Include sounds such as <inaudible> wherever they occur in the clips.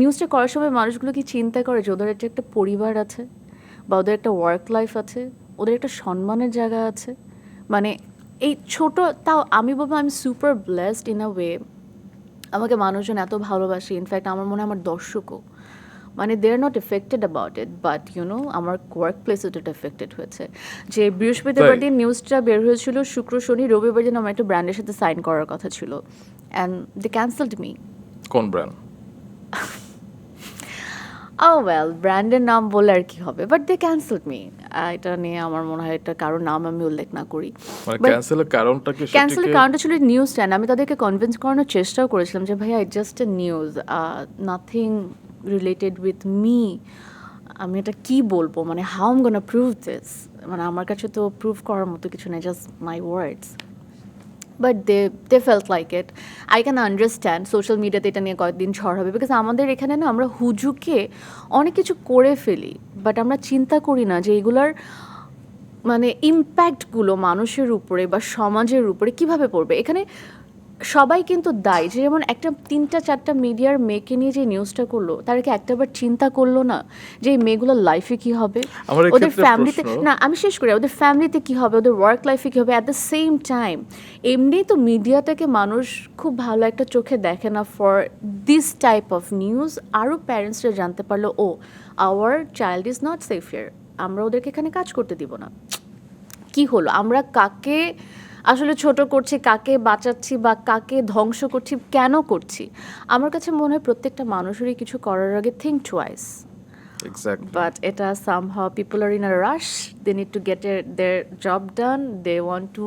নিউজটা করার সময় মানুষগুলো কি চিন্তা করে যে ওদের একটা একটা পরিবার আছে বা ওদের একটা ওয়ার্ক লাইফ আছে ওদের একটা সম্মানের জায়গা আছে? মানে এই ছোট তাও আমি বলব আমি super blessed in a way আমাকে মানুষজন এত ভালোবাসে। ইনফ্যাক্ট আমার মনে হয় আমার দর্শকও। মানে they are not affected about it but you know আমার ওয়ার্ক প্লেসে এটা এফেক্টেড হয়েছে। যে বৃহস্পতিবার দিন নিউজটা বের হয়েছিল শুক্র শনি রবিবার দিন আমার একটা ব্র্যান্ডের সাথে সাইন করার কথা ছিল। অ্যান্ড দে ক্যান্সেলড মি কোন ব্র্যান্ড <laughs> ও ওয়েল ব্র্যান্ডের নাম বলে আর কি হবে? বাট দে ক্যান্সেলড মি এটা নিয়ে আমার মনে হয় এটা কারোর নাম আমি উল্লেখ না করি। ক্যান্সেলের কারণটা কি ক্যান্সেলের কারণটা ছিল নিউজ চ্যানেল আমি তাদেরকে কনভিন্স করানোর চেষ্টাও করেছিলাম যে ভাইয়া it just a news nothing related with me আমি এটা কি বলব? মানে how am gonna prove this মানে আমার কাছে তো প্রুভ করার মতো কিছু নেই just my words but they they felt like it I can understand social মিডিয়াতে এটা নিয়ে কয়েকদিন ঝড় হবে বিকজ আমাদের এখানে না আমরা হুজুকে অনেক কিছু করে ফেলি বাট আমরা চিন্তা করি না যে এগুলার মানে ইম্প্যাক্টগুলো মানুষের উপরে বা সমাজের উপরে কীভাবে পড়বে। এখানে সবাই কিন্তু দায়ী। যে যেমন একটা তিনটা চারটা মিডিয়ার মেয়েকে নিয়ে যে নিউজটা করল তারা কি একটাবার চিন্তা করল না যে এই মেয়েগুলোর লাইফে কি হবে? ওদের ফ্যামিলিতে না আমি শেষ করি ওদের ফ্যামিলিতে কি হবে? ওদের ওয়ার্ক লাইফে কি হবে? অ্যাট দ্য সেম টাইম এমনি তো মিডিয়াটাকে মানুষ খুব ভালো একটা চোখে দেখে না for this type of news আরও প্যারেন্টসরা জানতে পারল ও our child is not safe আমরা ওদেরকে এখানে কাজ করতে দিব না। কি হলো? আমরা কাকে আসলে ছোট করছি কাকে বাঁচাচ্ছি বা কাকে ধ্বংস করছি কেন করছি আমার কাছে মনে হয় প্রত্যেকটা মানুষেরই কিছু করার আগে think twice Exactly. but it has somehow people are in a rush they need to get their, their job done they want to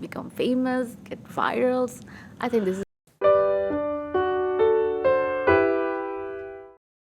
become famous get virals i think this is